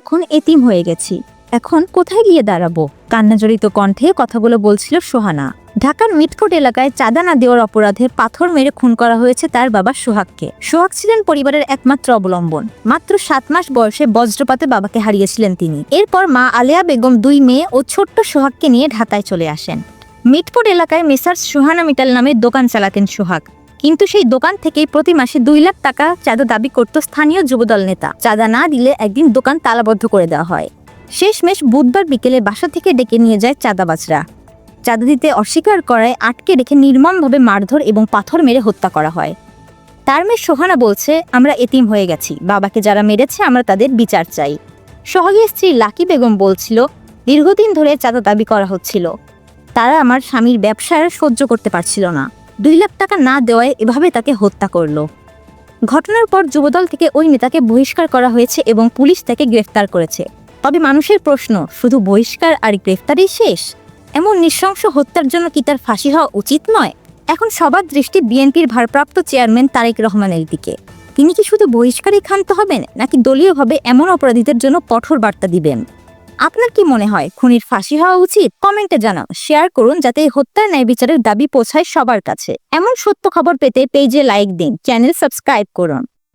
এখন এতিম হয়ে গেছি। এখন কোথায় গিয়ে দাঁড়াবো? কান্নাজড়িত কণ্ঠে কথাগুলো বলছিল সোহানা। ঢাকার মিটফোর্ট এলাকায় চাঁদা না দেওয়ার অপরাধে পাথর মেরে খুন করা হয়েছে তার বাবা সোহাগকে। সোহাগ ছিলেন পরিবারের একমাত্র অবলম্বন। মাত্র সাত মাস বয়সে বজ্রপাতে বাবাকে হারিয়েছিলেন তিনি। এরপর মা আলেয়া বেগম দুই মেয়ে ও ছোট্ট সোহাগকে নিয়ে ঢাকায় চলে আসেন। মিটফোর্ট এলাকায় মেসার্স সোহানা মিটাল নামে দোকান চালাতেন সোহাগ। কিন্তু সেই দোকান থেকেই প্রতি মাসে দুই লাখ টাকা চাঁদা দাবি করত স্থানীয় যুবদল নেতা। চাঁদা না দিলে একদিন দোকান তালাবদ্ধ করে দেওয়া হয়। শেষমেশ বুধবার বিকেলে বাসা থেকে ডেকে নিয়ে যায় চাঁদাবাজরা। চাঁদা দিতে অস্বীকার করায় আটকে রেখে নির্মমভাবে মারধর এবং পাথর মেরে হত্যা করা হয়। তার মেয়ে সোহানা বলছে, আমরা এতিম হয়ে গেছি। বাবাকে যারা মেরেছে, আমরা তাদের বিচার চাই। সোহাগের স্ত্রী লাকি বেগম বলছিল, দীর্ঘদিন ধরে চাঁদা দাবি করা হচ্ছিল। তারা আমার স্বামীর ব্যবসায় সহ্য করতে পারছিল না। দুই লাখ টাকা না দেওয়ায় এভাবে তাকে হত্যা করল। ঘটনার পর যুবদল থেকে ওই নেতাকে বহিষ্কার করা হয়েছে এবং পুলিশ তাকে গ্রেফতার করেছে। তবে মানুষের প্রশ্ন, শুধু বহিষ্কার আর গ্রেফতারই শেষ? এমন নৃশংস হত্যার জন্য কি তার ফাঁসি হওয়া উচিত নয়? এখন সবার দৃষ্টি বিএনপির ভারপ্রাপ্ত চেয়ারম্যান তারেক রহমানের দিকে। তিনি কি শুধু বহিষ্কারই ক্ষান্ত হবেন, নাকি দলীয়ভাবে এমন অপরাধীদের জন্য কঠোর বার্তা দিবেন? আপনার কি মনে হয়? খুনির ফাঁসি হওয়া উচিত? কমেন্টে জানাও শেয়ার করুন যাতে হত্যার ন্যায় বিচারের দাবি পৌঁছায় সবার কাছে। এমন সত্য খবর পেতে পেজে লাইক দিন। চ্যানেল সাবস্ক্রাইব করুন।